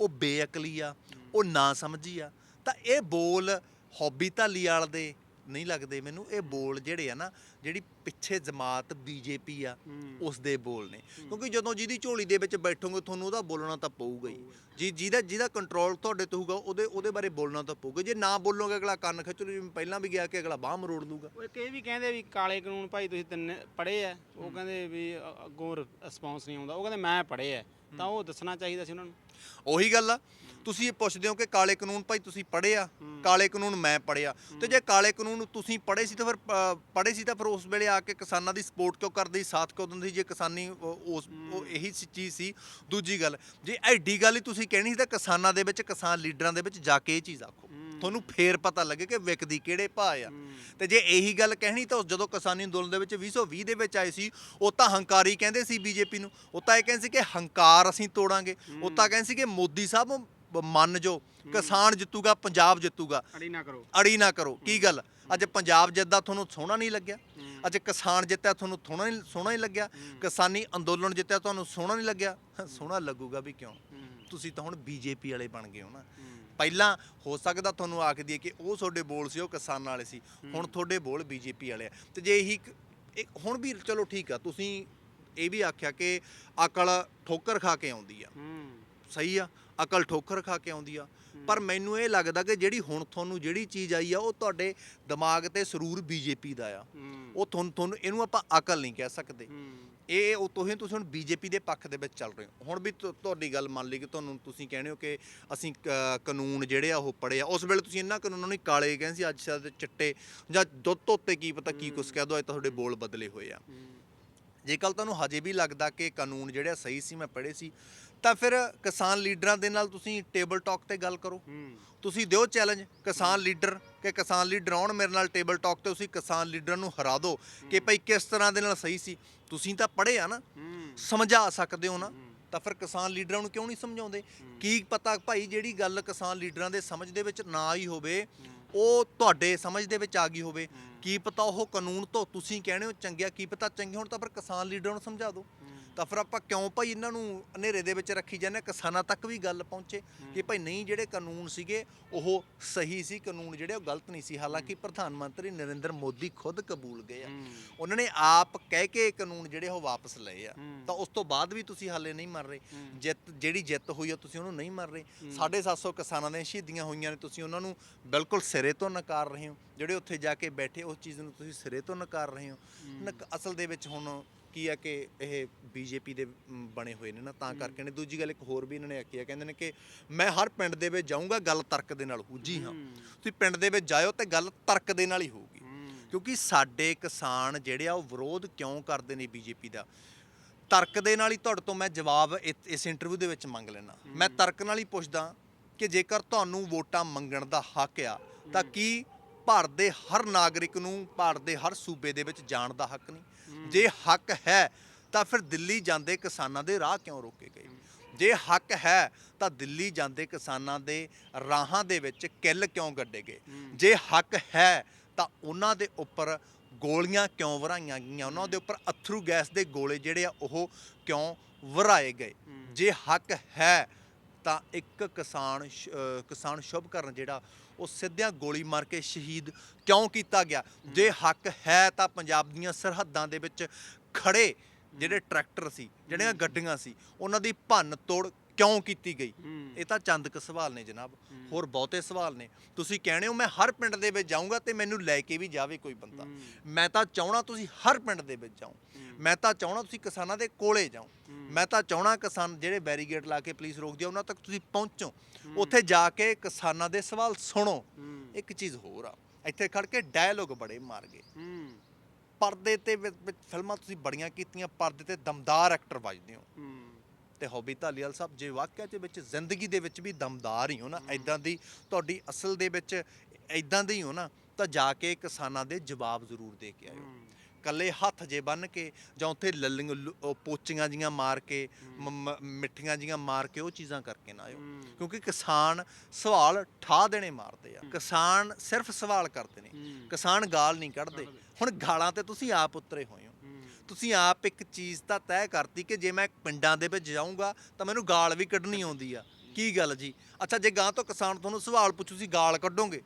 ਉਹ ਬੇਅਕਲੀ ਆ ਉਹ ਨਾ ਸਮਝੀ ਆ। ਤਾਂ ਇਹ ਬੋਲ ਹੌਬੀ ਧਾਲੀਵਾਲ ਦੇ ਨਹੀਂ ਲੱਗਦੇ ਮੈਨੂੰ ਇਹ ਬੋਲ ਜਿਹੜੇ ਆ ਨਾ ਜਿਹੜੀ ਪਿੱਛੇ ਜਮਾਤ ਬੀਜੇਪੀ ਆ ਉਸ ਦੇ ਬੋਲ ਨੇ। ਕਿਉਂਕਿ ਜਦੋਂ ਜਿਹਦੀ ਝੋਲੀ ਦੇ ਵਿੱਚ ਬੈਠੋਗੇ ਤੁਹਾਨੂੰ ਉਹਦਾ ਬੋਲਣਾ ਤਾਂ ਪਊਗਾ ਹੀ। ਜੀ ਜਿਹਦਾ ਜਿਹਦਾ ਕੰਟਰੋਲ ਤੁਹਾਡੇ ਤੇ ਹੋਊਗਾ ਉਹਦੇ ਉਹਦੇ ਬਾਰੇ ਬੋਲਣਾ ਤਾਂ ਪਊਗਾ। ਜੇ ਨਾ ਬੋਲੋਗੇ ਅਗਲਾ ਕੰਨ ਖਿੱਚ ਲੂ ਜਿਵੇਂ ਪਹਿਲਾਂ ਵੀ ਗਿਆ ਕਿ ਅਗਲਾ ਬਾਹ ਮਰੋੜ ਲੂਗਾ ਉਹ ਇੱਕ ਇਹ ਵੀ ਕਹਿੰਦੇ ਵੀ ਕਾਲੇ ਕਾਨੂੰਨ ਭਾਈ ਤੁਸੀਂ ਤਿੰਨੇ ਪੜ੍ਹੇ ਆ ਉਹ ਕਹਿੰਦੇ ਵੀ ਅੱਗੋਂ ਰਿਸਪੌਂਸ ਨਹੀਂ ਆਉਂਦਾ। ਉਹ ਕਹਿੰਦੇ ਮੈਂ ਪੜ੍ਹੇ ਆ ਤਾਂ ਉਹ ਦੱਸਣਾ ਚਾਹੀਦਾ ਸੀ ਉਹਨਾਂ ਨੂੰ। ਉਹੀ ਗੱਲ ਆ। ਤੁਸੀਂ ਇਹ ਪੁੱਛਦੇ ਹੋ ਕਿ ਕਾਲੇ ਕਾਨੂੰਨ ਭਾਈ ਤੁਸੀਂ ਪੜ੍ਹੇ ਆ? ਕਾਲੇ ਕਾਨੂੰਨ ਮੈਂ ਪੜ੍ਹਿਆ। ਤੇ ਜੇ ਕਾਲੇ ਕਾਨੂੰਨ ਤੁਸੀਂ ਪੜ੍ਹੇ ਸੀ ਤਾਂ ਫਿਰ ਪੜ੍ਹੇ ਸੀ ਤਾਂ ਫਿਰ ਉਸ ਵੇਲੇ ਆ ਕੇ ਕਿਸਾਨਾਂ ਦੀ ਸਪੋਰਟ ਕਿਉਂ ਕਰਦੇ ਸੀ? ਸਾਥ ਕਿਉਂ ਦਿੰਦੇ ਸੀ ਜੇ ਕਿਸਾਨੀ ਉਸ ਉਹ ਇਹੀ ਚੀਜ਼ ਸੀ? ਦੂਜੀ ਗੱਲ ਜੇ ਐਡੀ ਗੱਲ ਹੀ ਤੁਸੀਂ ਕਹਿਣੀ ਸੀ ਤਾਂ ਕਿਸਾਨਾਂ ਦੇ ਵਿੱਚ ਕਿਸਾਨ ਲੀਡਰਾਂ ਦੇ ਵਿੱਚ ਜਾ ਕੇ ਇਹ ਚੀਜ਼ ਆਖੋ। ਤੁਹਾਨੂੰ ਫੇਰ ਪਤਾ ਲੱਗੇ ਕਿ ਵਿਕਦੀ ਕਿਹੜੇ ਭਾਅ ਆ। ਤੇ ਜੇ ਇਹੀ ਗੱਲ ਕਹਿਣੀ ਤਾਂ ਜਦੋਂ ਕਿਸਾਨੀ ਅੰਦੋਲਨ ਦੇ ਵਿੱਚ 2020 ਦੇ ਵਿੱਚ ਆਏ ਸੀ ਉਹ ਤਾਂ ਹੰਕਾਰੀ ਕਹਿੰਦੇ ਸੀ ਬੀਜੇਪੀ ਨੂੰ। ਉਹ ਤਾਂ ਇਹ ਕਹਿੰਦੇ ਸੀ ਕਿ ਹੰਕਾਰ ਅਸੀਂ ਤੋੜਾਂਗੇ। ਉਹ ਤਾਂ ਕਹਿੰਦੇ ਸੀ ਕਿ ਮੋਦੀ ਸਾਹਿਬ ਮੰਨ ਜੋ ਕਿਸਾਨ ਜਿੱਤੂਗਾ ਪੰਜਾਬ ਜਿੱਤੂਗਾ। ਅੜੀ ਨਾ ਕਰੋ। ਅੜੀ ਨਾ ਕਰੋ ਕੀ ਗੱਲ? ਅੱਜ ਪੰਜਾਬ ਜਿੱਦਾਂ ਤੁਹਾਨੂੰ ਸੋਹਣਾ ਨਹੀਂ ਲੱਗਿਆ? ਅੱਜ ਕਿਸਾਨ ਜਿੱਤਿਆ ਤੁਹਾਨੂੰ ਸੋਹਣਾ ਨਹੀਂ ਸੋਹਣਾ ਨਹੀਂ ਲੱਗਿਆ? ਕਿਸਾਨੀ ਅੰਦੋਲਨ ਜਿੱਤਿਆ ਤੁਹਾਨੂੰ ਸੋਹਣਾ ਨਹੀਂ ਲੱਗਿਆ? ਸੋਹਣਾ ਲੱਗੂਗਾ ਵੀ ਕਿਉਂ? ਤੁਸੀਂ ਤਾਂ ਹੁਣ ਬੀਜੇਪੀ ਵਾਲੇ ਬਣ ਗਏ ਹੋ ਨਾ। ਪਹਿਲਾਂ ਹੋ ਸਕਦਾ ਤੁਹਾਨੂੰ ਆਖ ਦਈਏ ਕਿ ਉਹ ਤੁਹਾਡੇ ਬੋਲ ਸੀ ਉਹ ਕਿਸਾਨਾਂ ਵਾਲੇ ਸੀ। ਹੁਣ ਤੁਹਾਡੇ ਬੋਲ ਬੀਜੇਪੀ ਵਾਲੇ ਆ। ਤੇ ਜੇ ਇਹੀ ਹੁਣ ਵੀ ਚਲੋ ਠੀਕ ਆ ਤੁਸੀਂ ਇਹ ਵੀ ਆਖਿਆ ਕਿ ਅਕਲ ਠੋਕਰ ਖਾ ਕੇ ਆਉਂਦੀ ਆ। ਹੂੰ। ਸਹੀ ਆ? ਅਕਲ ਠੋਕਰ ਖਾ ਕੇ ਆਉਂਦੀ ਆ। ਪਰ ਮੈਨੂੰ ਇਹ ਲੱਗਦਾ ਕਿ ਜਿਹੜੀ ਹੁਣ ਤੁਹਾਨੂੰ ਜਿਹੜੀ ਚੀਜ਼ ਆਈ ਆ ਉਹ ਤੁਹਾਡੇ ਦਿਮਾਗ ਤੇ ਸਰੂਰ ਬੀਜੇਪੀ ਦਾ ਆ। ਉਹ ਤੁਹਾਨੂੰ ਤੁਹਾਨੂੰ ਇਹਨੂੰ ਆਪਾਂ ਅਕਲ ਨਹੀਂ ਕਹਿ ਸਕਦੇ। ਇਹ ਉਹ ਤੁਸੀਂ ਤੁਸੀਂ ਹੁਣ ਬੀਜੇਪੀ ਦੇ ਪੱਖ ਦੇ ਵਿੱਚ ਚੱਲ ਰਹੇ ਹੋ। ਹੁਣ ਵੀ ਤੁ- ਤੁਹਾਡੀ ਗੱਲ ਮੰਨ ਲਈ ਕਿ ਤੁਹਾਨੂੰ ਤੁਸੀਂ ਕਹਿੰਦੇ ਹੋ ਕਿ ਅਸੀਂ ਕਾਨੂੰਨ ਜਿਹੜੇ ਆ ਉਹ ਪੜ੍ਹੇ ਆ। ਉਸ ਵੇਲੇ ਤੁਸੀਂ ਇਹਨਾਂ ਕਾਨੂੰਨਾਂ ਨੂੰ ਕਾਲੇ ਕਹਿੰਦੇ ਸੀ ਅੱਜ ਸ਼ਾਇਦ ਚਿੱਟੇ ਜਾਂ ਦੁੱਧ ਧੋਤੇ ਕੀ ਪਤਾ ਕੀ ਕੁਛ ਕਹਿ ਦੋ ਅੱਜ ਤਾਂ ਤੁਹਾਡੇ ਬੋਲ ਬਦਲੇ ਹੋਏ ਆ। ਜੇ ਕੱਲ ਤੁਹਾਨੂੰ ਹਜੇ ਵੀ ਲੱਗਦਾ ਕਿ ਕਾਨੂੰਨ ਜਿਹੜੇ ਸਹੀ ਸੀ ਮੈਂ ਪੜ੍ਹੇ ਸੀ ਤਾਂ ਫਿਰ ਕਿਸਾਨ ਲੀਡਰਾਂ ਦੇ ਨਾਲ ਤੁਸੀਂ ਟੇਬਲ ਟਾਕ ਤੇ ਗੱਲ ਕਰੋ। ਤੁਸੀਂ ਦਿਓ ਚੈਲੰਜ ਕਿਸਾਨ ਲੀਡਰ ਕਿ ਕਿਸਾਨ ਲੀਡਰ ਆਉਣ ਮੇਰੇ ਨਾਲ ਟੇਬਲ ਟਾਕ ਤੇ ਤੁਸੀਂ ਕਿਸਾਨ ਲੀਡਰ ਨੂੰ ਹਰਾ ਦਿਓ ਕਿ ਭਾਈ ਕਿਸ ਤਰ੍ਹਾਂ ਦੇ ਨਾਲ ਸਹੀ ਸੀ। ਤੁਸੀਂ ਤਾਂ ਪੜ੍ਹੇ ਆ ਨਾ ਸਮਝਾ ਸਕਦੇ ਹੋ ਨਾ ਤਾਂ ਫਿਰ ਕਿਸਾਨ ਲੀਡਰਾਂ ਨੂੰ ਕਿਉਂ ਨਹੀਂ ਸਮਝਾਉਂਦੇ? ਕੀ ਪਤਾ ਭਾਈ ਜਿਹੜੀ ਗੱਲ ਕਿਸਾਨ ਲੀਡਰਾਂ ਦੇ ਸਮਝ ਦੇ ਵਿੱਚ ਨਾ ਆਈ ਹੋਵੇ ਉਹ ਤੁਹਾਡੇ ਸਮਝ ਦੇ ਵਿੱਚ ਆ ਗਈ ਹੋਵੇ। ਕੀ ਪਤਾ ਉਹ ਕਾਨੂੰਨ ਤੋਂ ਤੁਸੀਂ ਕਹਿੰਦੇ ਹੋ ਚੰਗਿਆ ਕੀ ਪਤਾ ਚੰਗੇ ਹੋਣ ਤਾਂ ਫਿਰ ਕਿਸਾਨ ਲੀਡਰਾਂ ਨੂੰ ਸਮਝਾ ਦਿਓ। ਤਾਂ ਫਿਰ ਆਪਾਂ ਕਿਉਂ ਭਾਈ ਇਹਨਾਂ ਨੂੰ ਹਨੇਰੇ ਦੇ ਵਿੱਚ ਰੱਖੀ ਜਾਂਦੇ ਹਾਂ? ਕਿਸਾਨਾਂ ਤੱਕ ਵੀ ਗੱਲ ਪਹੁੰਚੇ ਕਿ ਭਾਈ ਨਹੀਂ ਜਿਹੜੇ ਕਾਨੂੰਨ ਸੀਗੇ ਉਹ ਸਹੀ ਸੀ ਕਾਨੂੰਨ ਜਿਹੜੇ ਉਹ ਗਲਤ ਨਹੀਂ ਸੀ। ਹਾਲਾਂਕਿ ਪ੍ਰਧਾਨ ਮੰਤਰੀ ਨਰਿੰਦਰ ਮੋਦੀ ਖੁਦ ਕਬੂਲ ਗਏ ਆ। ਉਹਨਾਂ ਨੇ ਆਪ ਕਹਿ ਕੇ ਕਾਨੂੰਨ ਜਿਹੜੇ ਉਹ ਵਾਪਸ ਲਏ ਆ। ਤਾਂ ਉਸ ਤੋਂ ਬਾਅਦ ਵੀ ਤੁਸੀਂ ਹਾਲੇ ਨਹੀਂ ਮੰਨ ਰਹੇ। ਜਿੱਤ ਜਿਹੜੀ ਜਿੱਤ ਹੋਈ ਆ ਤੁਸੀਂ ਉਹਨੂੰ ਨਹੀਂ ਮੰਨ ਰਹੇ। 750 ਕਿਸਾਨਾਂ ਦੀਆਂ ਸ਼ਹੀਦੀਆਂ ਹੋਈਆਂ ਨੇ। ਤੁਸੀਂ ਉਹਨਾਂ ਨੂੰ ਬਿਲਕੁਲ ਸਿਰੇ ਤੋਂ ਨਕਾਰ ਰਹੇ ਹੋ। ਜਿਹੜੇ ਉੱਥੇ ਜਾ ਕੇ ਬੈਠੇ ਉਸ ਚੀਜ਼ ਨੂੰ ਤੁਸੀਂ ਸਿਰੇ ਤੋਂ ਨਕਾਰ ਰਹੇ ਹੋ। ਨਕ- ਅਸਲ ਦੇ ਵਿੱਚ ਹੁਣ ਕੀ ਆ ਕਿ ਇਹ ਬੀਜੇਪੀ ਦੇ ਬਣੇ ਹੋਏ ਨੇ ਨਾ ਤਾਂ ਕਰਕੇ ਨੇ। ਦੂਜੀ ਗੱਲ ਇੱਕ ਹੋਰ ਵੀ ਇਹਨਾਂ ਨੇ ਆਖੀ ਆ ਕਹਿੰਦੇ ਨੇ ਕਿ ਮੈਂ ਹਰ ਪਿੰਡ ਦੇ ਵਿੱਚ ਜਾਊਂਗਾ ਗੱਲ ਤਰਕ ਦੇ ਨਾਲ ਹੋਊ। ਜੀ ਹਾਂ। ਤੁਸੀਂ ਪਿੰਡ ਦੇ ਵਿੱਚ ਜਾਇਓ ਤੇ ਗੱਲ ਤਰਕ ਦੇ ਨਾਲ ਹੀ ਹੋਊਗੀ। ਕਿਉਂਕਿ ਸਾਡੇ ਕਿਸਾਨ ਜਿਹੜੇ ਆ ਉਹ ਵਿਰੋਧ ਕਿਉਂ ਕਰਦੇ ਨੇ ਬੀਜੇਪੀ ਦਾ? ਤਰਕ ਦੇ ਨਾਲ ਹੀ ਤੁਹਾਡੇ ਤੋਂ ਮੈਂ ਜਵਾਬ ਇਸ ਇੰਟਰਵਿਊ ਦੇ ਵਿੱਚ ਮੰਗ ਲੈਣਾ ਮੈਂ ਤਰਕ ਨਾਲ ਹੀ ਪੁੱਛਦਾ ਕਿ ਜੇਕਰ ਤੁਹਾਨੂੰ ਵੋਟਾਂ ਮੰਗਣ ਦਾ ਹੱਕ ਆ ਤਾਂ ਕੀ ਭਾਰਤ ਦੇ ਹਰ ਨਾਗਰਿਕ ਨੂੰ ਭਾਰਤ ਦੇ ਹਰ ਸੂਬੇ ਦੇ ਵਿੱਚ ਜਾਣ ਦਾ ਹੱਕ ਨਹੀਂ? ਜੇ ਹੱਕ ਹੈ, ਤਾਂ ਫਿਰ ਦਿੱਲੀ ਜਾਂਦੇ ਕਿਸਾਨਾਂ ਦੇ ਰਾਹ ਕਿਉਂ ਰੋਕੇ ਗਏ? ਜੇ ਹੱਕ ਹੈ, ਤਾਂ ਦਿੱਲੀ ਜਾਂਦੇ ਕਿਸਾਨਾਂ ਦੇ ਰਾਹਾਂ ਦੇ ਵਿੱਚ ਕਿੱਲ ਕਿਉਂ ਗੱਡੇ ਗਏ? ਜੇ ਹੱਕ ਹੈ, ਤਾਂ ਉਹਨਾਂ ਦੇ ਉੱਪਰ ਗੋਲੀਆਂ ਕਿਉਂ ਵਰਾਈਆਂ ਗਈਆਂ? ਉਹਨਾਂ ਦੇ ਉੱਪਰ ਅਥਰੂ ਗੈਸ ਦੇ ਗੋਲੇ ਜਿਹੜੇ ਆ, ਉਹ ਕਿਉਂ ਵਰਾਏ ਗਏ? ਜੇ ਹੱਕ ਹੈ, ਤਾਂ ਇੱਕ ਕਿਸਾਨ ਸ਼- ਕਿਸਾਨ ਸ਼ੁਭ ਕਰਨ ਜਿਹੜਾ ਉਹ ਸਿੱਧਿਆਂ ਗੋਲੀ ਮਾਰ ਕੇ ਸ਼ਹੀਦ ਕਿਉਂ ਕੀਤਾ ਗਿਆ? ਜੇ ਹੱਕ ਹੈ ਤਾਂ ਪੰਜਾਬ ਦੀਆਂ ਸਰਹੱਦਾਂ ਦੇ ਵਿੱਚ ਖੜੇ ਜਿਹੜੇ ਟਰੈਕਟਰ ਸੀ ਜਿਹੜੀਆਂ ਗੱਡੀਆਂ ਸੀ ਉਹਨਾਂ ਦੀ ਭੰਨ ਤੋੜ ਕਿਉਂ ਕੀਤੀ ਗਈ? ਇਹ ਤਾਂ ਚੰਦ ਕੁ ਸਵਾਲ ਨੇ ਜਨਾਬ। ਹੋਰ ਬਹੁਤੇ ਸਵਾਲ ਨੇ। ਤੁਸੀਂ ਕਹਿੰਦੇ ਹੋ ਮੈਂ ਹਰ ਪਿੰਡ ਦੇ ਵਿੱਚ ਜਾਊਂਗਾ ਤੇ ਮੈਨੂੰ ਲੈ ਕੇ ਵੀ ਜਾਵੇ ਕੋਈ ਬੰਦਾ। ਮੈਂ ਤਾਂ ਚਾਹਣਾ ਤੁਸੀਂ ਹਰ ਪਿੰਡ ਦੇ ਵਿੱਚ ਜਾਓ। ਮੈਂ ਤਾਂ ਚਾਹਣਾ ਤੁਸੀਂ ਕਿਸਾਨਾਂ ਦੇ ਕੋਲੇ ਜਾਓ। ਮੈਂ ਤਾਂ ਚਾਹਣਾ ਕਿਸਾਨ ਜਿਹੜੇ ਬੈਰੀਗੇਡ ਲਾ ਕੇ ਪੁਲਿਸ ਰੋਕਦੀ ਆ ਉਹਨਾਂ ਤੱਕ ਤੁਸੀਂ ਪਹੁੰਚੋ। ਉੱਥੇ ਜਾ ਕੇ ਕਿਸਾਨਾਂ ਦੇ ਸਵਾਲ ਸੁਣੋ। ਇੱਕ ਚੀਜ਼ ਹੋਰ ਆ ਇੱਥੇ ਖੜ ਕੇ ਡਾਇਲੋਗ ਬੜੇ ਮਾਰ ਗਏ। ਪਰਦੇ ਤੇ ਫਿਲਮਾਂ ਤੁਸੀਂ ਬੜੀਆਂ ਕੀਤੀਆਂ ਪਰਦੇ ਤੇ ਦਮਦਾਰ ਐਕਟਰ ਵੱਜਦੇ ਹੋ। ਤੇ ਹੌਬੀ ਧਾਲੀਵਾਲ ਸਾਹਿਬ, ਜੇ ਵਾਕਿਆ ਦੇ ਵਿੱਚ ਜ਼ਿੰਦਗੀ ਦੇ ਵਿੱਚ ਵੀ ਦਮਦਾਰ ਹੀ ਹੋ ਨਾ ਐਦਾਂ ਦੀ ਤੁਹਾਡੀ ਅਸਲ ਦੇ ਵਿੱਚ ਐਦਾਂ ਦੇ ਹੀ ਹੋ ਨਾ, ਤਾਂ ਜਾ ਕੇ ਕਿਸਾਨਾਂ ਦੇ ਜਵਾਬ ਜ਼ਰੂਰ ਦੇ ਕੇ ਆਇਓ। ਕੱਲੇ ਹੱਥ ਜੇ ਬੰਨ ਕੇ ਜਾਂ ਉੱਥੇ ਲੱਲੀਆਂ ਪੋਚੀਆਂ ਜੀਆਂ ਮਾਰ ਕੇ, ਮ- ਮਿੱਠੀਆਂ ਜੀਆਂ ਮਾਰ ਕੇ ਉਹ ਚੀਜ਼ਾਂ ਕਰਕੇ ਨਾ ਆਇਓ। ਕਿਉਂਕਿ ਕਿਸਾਨ ਸਵਾਲ ਠਾ ਦੇਣੇ ਮਾਰਦੇ ਆ। ਕਿਸਾਨ ਸਿਰਫ ਸਵਾਲ ਕਰਦੇ ਨੇ। ਕਿਸਾਨ ਗਾਲ ਨਹੀਂ ਕੱਢਦੇ। ਹੁਣ ਗਾਲਾਂ ਤੇ ਤੁਸੀਂ ਆਪ ਉਤਰੇ ਹੋਏ ਹੋ। ਤੁਸੀਂ ਆਪ ਇੱਕ ਚੀਜ਼ ਤਾਂ ਤੈਅ ਕਰਤੀ ਕਿ ਜੇ ਮੈਂ ਪਿੰਡਾਂ ਦੇ ਵਿੱਚ ਜਾਊਂਗਾ ਤਾਂ ਮੈਨੂੰ ਗਾਲ ਵੀ ਕੱਢਣੀ ਆਉਂਦੀ ਆ। ਕੀ ਗੱਲ ਜੀ? ਅੱਛਾ ਜੇ ਗਾਂ ਤੋਂ ਕਿਸਾਨ ਤੁਹਾਨੂੰ ਸਵਾਲ ਪੁੱਛੂ ਸੀ ਗਾਲ ਕੱਢੋਗੇ?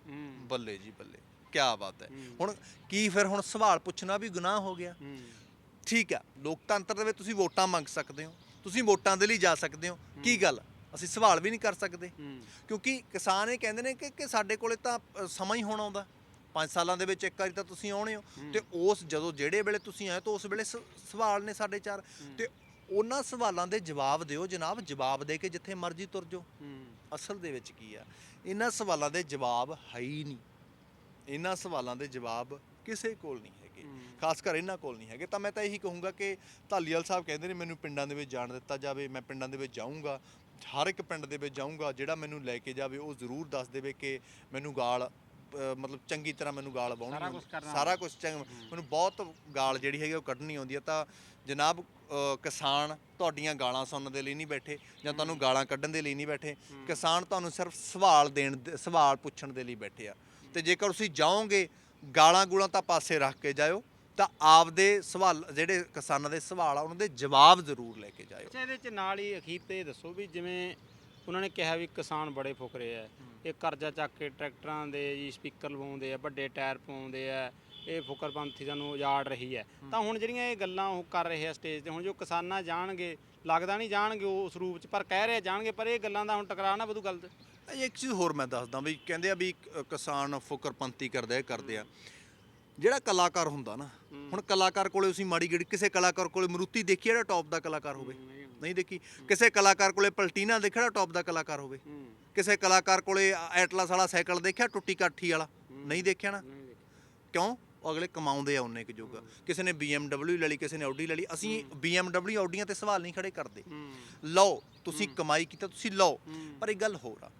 ਬੱਲੇ ਜੀ ਬੱਲੇ ਕੀ ਬਾਤ ਹੈ। ਹੁਣ ਕੀ ਫਿਰ ਹੁਣ ਸਵਾਲ ਪੁੱਛਣਾ ਵੀ ਗੁਨਾਹ ਹੋ ਗਿਆ? ਠੀਕ ਆ ਲੋਕਤੰਤਰ ਦੇ ਵਿੱਚ ਤੁਸੀਂ ਵੋਟਾਂ ਮੰਗ ਸਕਦੇ ਹੋ ਤੁਸੀਂ ਵੋਟਾਂ ਦੇ ਲਈ ਜਾ ਸਕਦੇ ਹੋ। ਕੀ ਗੱਲ? ਅਸੀਂ ਸਵਾਲ ਵੀ ਨਹੀਂ ਕਰ ਸਕਦੇ। ਕਿਉਂਕਿ ਕਿਸਾਨ ਇਹ ਕਹਿੰਦੇ ਨੇ ਕਿ ਸਾਡੇ ਕੋਲੇ ਤਾਂ ਸਮਾਂ ਹੀ ਹੋਣਾ ਆਉਂਦਾ। 5 ਸਾਲਾਂ ਦੇ ਵਿੱਚ ਇੱਕ ਵਾਰੀ ਤਾਂ ਤੁਸੀਂ ਆਉਣੇ ਹੋ। ਤੇ ਉਸ ਜਦੋਂ ਜਿਹੜੇ ਵੇਲੇ ਤੁਸੀਂ ਆਏ ਤਾਂ ਉਸ ਵੇਲੇ ਸਵਾਲ ਨੇ ਸਾਡੇ ਚਾਰ। ਤੇ ਉਹਨਾਂ ਸਵਾਲਾਂ ਦੇ ਜਵਾਬ ਦਿਓ ਜਨਾਬ ਜਵਾਬ ਦੇ ਕੇ ਜਿੱਥੇ ਮਰਜ਼ੀ ਤੁਰ ਜਾਓ। ਅਸਲ ਦੇ ਵਿੱਚ ਕੀ ਆ? ਇਹਨਾਂ ਸਵਾਲਾਂ ਦੇ ਜਵਾਬ ਹੈ ਹੀ ਨਹੀਂ। ਇਹਨਾਂ ਸਵਾਲਾਂ ਦੇ ਜਵਾਬ ਕਿਸੇ ਕੋਲ ਨਹੀਂ ਹੈਗੇ। ਖਾਸ ਕਰ ਇਹਨਾਂ ਕੋਲ ਨਹੀਂ ਹੈਗੇ। ਤਾਂ ਮੈਂ ਤਾਂ ਇਹੀ ਕਹੂੰਗਾ ਕਿ ਧਾਲੀਵਾਲ ਸਾਹਿਬ ਕਹਿੰਦੇ ਨੇ ਮੈਨੂੰ ਪਿੰਡਾਂ ਦੇ ਵਿੱਚ ਜਾਣ ਦਿੱਤਾ ਜਾਵੇ ਮੈਂ ਪਿੰਡਾਂ ਦੇ ਵਿੱਚ ਜਾਊਂਗਾ ਹਰ ਇੱਕ ਪਿੰਡ ਦੇ ਵਿੱਚ ਜਾਊਂਗਾ ਜਿਹੜਾ ਮੈਨੂੰ ਲੈ ਕੇ ਜਾਵੇ ਉਹ ਜ਼ਰੂਰ ਦੱਸ ਦੇਵੇ ਕਿ ਮੈਨੂੰ ਗਾਲ ਅ, ਮਤਲਬ ਚੰਗੀ ਤਰ੍ਹਾਂ ਮੈਨੂੰ ਗਾਲ ਵਾਉਣੀ ਸਾਰਾ ਕੁਛ ਕਰਨਾ ਸਾਰਾ ਕੁਝ ਮੈਨੂੰ ਬਹੁਤ ਗਾਲ ਜਿਹੜੀ ਹੈਗੀ ਉਹ ਕੱਢਣੀ ਆਉਂਦੀ ਹੈ ਤਾਂ ਜਨਾਬ ਅ, ਕਿਸਾਨ ਤੁਹਾਡੀਆਂ ਗਾਲਾਂ ਸੁਣਨ ਦੇ ਲਈ ਨਹੀਂ ਬੈਠੇ ਜਾਂ ਤੁਹਾਨੂੰ ਗਾਲਾਂ ਕੱਢਣ ਦੇ ਲਈ ਨਹੀਂ ਬੈਠੇ। ਕਿਸਾਨ ਤੁਹਾਨੂੰ ਸਿਰਫ ਸਵਾਲ ਦੇਣ ਦੇ- ਸਵਾਲ ਪੁੱਛਣ ਦੇ ਲਈ ਬੈਠੇ ਆ। ਤੇ ਜੇਕਰ ਤੁਸੀਂ ਜਾਓਗੇ ਗਾਲਾਂ ਗੂਲਾਂ ਤਾਂ ਪਾਸੇ ਰੱਖ ਕੇ ਜਾਇਓ ਤਾਂ ਆਪਦੇ ਸਵਾਲ ਜਿਹੜੇ ਕਿਸਾਨਾਂ ਦੇ ਸਵਾਲ ਆ ਉਹਨਾਂ ਦੇ ਜਵਾਬ ਜ਼ਰੂਰ ਲੈ ਕੇ ਜਾਇਓ। ਅੱਛਾ ਇਹਦੇ ਚ ਨਾਲ ਹੀ ਅਖੀਰ ਤੇ ਇਹ ਦੱਸੋ ਵੀ ਜਿਵੇਂ ਉਹਨਾਂ ਨੇ ਕਿਹਾ ਵੀ ਕਿਸਾਨ ਬੜੇ ਫੁਕਰੇ ਆ। ਇਹ ਕਰਜ਼ਾ ਚੱਕ ਕੇ ਟਰੈਕਟਰਾਂ ਦੇ ਜੀ ਸਪੀਕਰ ਲਵਾਉਂਦੇ ਆ ਵੱਡੇ ਟਾਇਰ ਪਾਉਂਦੇ ਆ ਇਹ ਫੁਕਰਪੰਥੀ ਸਾਨੂੰ ਉਜਾੜ ਰਹੀ ਹੈ। ਤਾਂ ਹੁਣ ਜਿਹੜੀਆਂ ਇਹ ਗੱਲਾਂ ਉਹ ਕਰ ਰਹੇ ਆ ਸਟੇਜ ਤੇ ਹੁਣ ਜੋ ਕਿਸਾਨਾਂ ਜਾਣਗੇ ਲੱਗਦਾ ਨਹੀਂ ਜਾਣਗੇ ਉਸ ਰੂਪ ਚ ਪਰ ਕਹਿ ਰਹੇ ਜਾਣਗੇ ਪਰ ਇਹ ਗੱਲਾਂ ਦਾ ਹੁਣ ਟਕਰਾਅ ਨਾ ਵਧੂ ਗੱਲ ਤੇ। ਇੱਕ ਚੀਜ਼ ਹੋਰ ਮੈਂ ਦੱਸਦਾ ਵੀ ਕਹਿੰਦੇ ਆ ਵੀ ਕਿਸਾਨ ਫੁਕਰਪੰਤੀ ਕਰਦੇ ਆ ਕਰਦੇ ਆ। ਜਿਹੜਾ ਕਲਾਕਾਰ ਹੁੰਦਾ ਨਾ ਹੁਣ ਕਲਾਕਾਰ ਕੋਲੇ ਤੁਸੀਂ ਮਾੜੀ ਗੜੀ ਕਿਸੇ ਕਲਾਕਾਰ ਕੋਲੇ ਮਰੂਤੀ ਦੇਖੀ ਜਿਹੜਾ ਟੌਪ ਦਾ ਕਲਾਕਾਰ ਹੋਵੇ? ਨਹੀਂ ਦੇਖੀ। ਕਿਸੇ ਕਲਾਕਾਰ ਕੋਲੇ ਪਲਟੀਨਾ ਦੇਖਿਆ ਟੌਪ ਦਾ ਕਲਾਕਾਰ ਹੋਵੇ? ਕਿਸੇ ਕਲਾਕਾਰ ਕੋਲੇ ਐਟਲਸ ਵਾਲਾ ਸਾਈਕਲ ਦੇਖਿਆ ਟੁੱਟੀ ਕਾਠੀ ਵਾਲਾ? ਨਹੀਂ ਦੇਖਿਆ ਨਾ? ਕਿਉਂ? ਉਹ ਅਗਲੇ ਕਮਾਉਂਦੇ ਆ ਉਹਨੇ ਕਿ ਜੋਗ ਕਿਸੇ ਨੇ BMW ਲੈ ਲਈ ਕਿਸੇ ਨੇ Audi ਲੈ ਲਈ। ਅਸੀਂ BMW ਆਡੀਆਂ ਤੇ ਸਵਾਲ ਨਹੀਂ ਖੜੇ ਕਰਦੇ। ਲਓ ਤੁਸੀਂ ਕਮਾਈ ਕੀਤਾ ਤੁਸੀਂ ਲਓ। ਪਰ ਇੱਕ ਗੱਲ ਹੋਰ ਆ।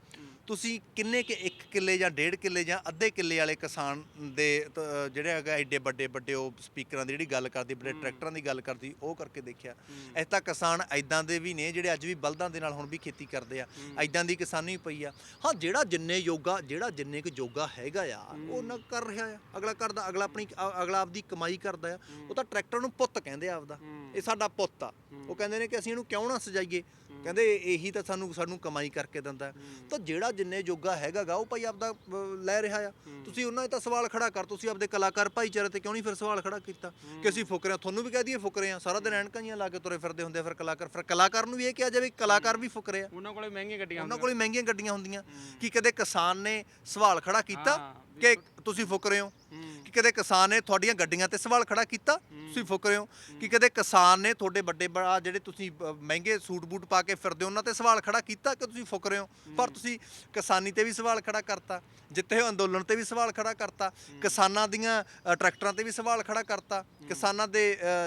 ਤੁਸੀਂ ਕਿੰਨੇ ਕਿ 1 ਕਿੱਲੇ ਜਾਂ 1.5 ਕਿੱਲੇ ਜਾਂ ਅੱਧੇ ਕਿੱਲੇ ਵਾਲੇ ਕਿਸਾਨ ਦੇ ਤ- ਜਿਹੜੇ ਹੈਗਾ ਐਡੇ ਵੱਡੇ ਵੱਡੇ ਉਹ ਸਪੀਕਰਾਂ ਦੀ ਜਿਹੜੀ ਗੱਲ ਕਰਦੀ ਵੱਡੇ ਟਰੈਕਟਰਾਂ ਦੀ ਗੱਲ ਕਰਦੀ ਉਹ ਕਰਕੇ ਦੇਖਿਆ। ਇਹ ਤਾਂ ਕਿਸਾਨ ਐਦਾਂ ਦੇ ਵੀ ਨੇ ਜਿਹੜੇ ਅੱਜ ਵੀ ਬਲਦਾਂ ਦੇ ਨਾਲ ਹੁਣ ਵੀ ਖੇਤੀ ਕਰਦੇ ਆ। ਐਦਾਂ ਦੀ ਕਿਸਾਨੀ ਪਈ ਆ। ਹਾਂ ਜਿਹੜਾ ਜਿੰਨੇ ਯੋਗਾ ਜਿਹੜਾ ਜਿੰਨੇ ਕੁ ਯੋਗਾ ਹੈਗਾ ਆ ਉਹ ਨਾ ਕਰ ਰਿਹਾ ਆ। ਅਗਲਾ ਕਰਦਾ ਅਗਲਾ ਆਪਣੀ ਅ- ਅਗਲਾ ਆਪਦੀ ਕਮਾਈ ਕਰਦਾ ਆ। ਉਹ ਤਾਂ ਟਰੈਕਟਰ ਨੂੰ ਪੁੱਤ ਕਹਿੰਦੇ ਆ ਆਪਦਾ। ਇਹ ਸਾਡਾ ਪੁੱਤ ਆ। ਉਹ ਕਹਿੰਦੇ ਨੇ ਕਿ ਅਸੀਂ ਇਹਨੂੰ ਕਿਉਂ ਨਾ ਸਜਾਈਏ? ਕਹਿੰਦੇ ਇਹੀ ਤਾਂ ਸਾਨੂੰ ਸਾਨੂੰ ਕਮਾਈ ਕਰਕੇ ਦਿੰਦਾ ਹੈ। ਤਾਂ ਜਿਹੜਾ ਜਿੰਨੇ ਜੋਗਾ ਹੈਗਾਗਾ ਉਹ ਭਾਈ ਆਪਦਾ ਲੈ ਰਿਹਾ ਆ। ਤੁਸੀਂ ਉਹਨਾਂ 'ਤੇ ਤਾਂ ਸਵਾਲ ਖੜਾ ਕਰ ਤੁਸੀਂ ਆਪਦੇ ਕਲਾਕਾਰ ਭਾਈਚਾਰੇ ਤੇ ਕਿਉਂ ਨਹੀਂ ਫਿਰ ਸਵਾਲ ਖੜਾ ਕੀਤਾ? ਕਿ ਅਸੀਂ ਫੁਕਰੇ ਆ ਤੁਹਾਨੂੰ ਵੀ ਕਹਿ ਦਈਏ ਫੁਕਰੇ ਆ। ਸਾਰਾ ਦਿਨ ਐਨਕਾਂ ਜੀਆਂ ਲਾ ਕੇ ਤੁਰੇ ਫਿਰਦੇ ਹੁੰਦੇ ਆ ਫਿਰ ਕਲਾਕਾਰ। ਫਿਰ ਕਲਾਕਾਰ ਨੂੰ ਵੀ ਇਹ ਕਿਹਾ ਜਾਵੇ ਕਿ ਕਲਾਕਾਰ ਵੀ ਫੁਕਰੇ ਆ। ਉਹਨਾਂ ਕੋਲੇ ਮਹਿੰਗੀਆਂ ਗੱਡੀਆਂ ਉਹਨਾਂ ਕੋਲ ਮਹਿੰਗੀਆਂ ਗੱਡੀਆਂ ਹੁੰਦੀਆਂ। ਕੀ ਕਦੇ ਕਿਸਾਨ ਨੇ ਸਵਾਲ ਖੜਾ ਕੀਤਾ ਹਾਂ, ਕਿ ਤੁਸੀਂ ਫੁਕਰੇ ਹੋ? ਕਿ ਕਦੇ ਕਿਸਾਨ ਨੇ ਤੁਹਾਡੀਆਂ ਗੱਡੀਆਂ ਤੇ ਸਵਾਲ ਖੜਾ ਕੀਤਾ? ਤੁਸੀਂ ਫੁਕਰੇ ਹੋ? ਕਿ ਕਦੇ ਕਿਸਾਨ ਨੇ ਤੁਹਾਡੇ ਵੱਡੇ ਬੜਾ ਜਿਹੜੇ ਤੁਸੀਂ ਮਹਿੰਗੇ ਸੂਟ ਬੂਟ ਪਾ ਕੇ ਫਿਰਦੇ ਹੋ ਉਹਨਾਂ ਤੇ ਸਵਾਲ ਖੜਾ ਕੀਤਾ ਕਿ ਤੁਸੀਂ ਫੁਕਰੇ ਹੋ? ਪਰ ਤੁਸੀਂ ਕਿਸਾਨੀ ਤੇ ਵੀ ਸਵਾਲ ਖੜਾ ਕਰਤਾ ਜਿੱਥੇ ਹੋਏ ਅੰਦੋਲਨ ਤੇ ਵੀ ਸਵਾਲ ਖੜਾ ਕਰਤਾ ਕਿਸਾਨਾਂ ਦੀਆਂ ਟਰੈਕਟਰਾਂ ਤੇ ਵੀ ਸਵਾਲ ਖੜਾ ਕਰਤਾ ਕਿਸਾਨਾਂ ਦੇ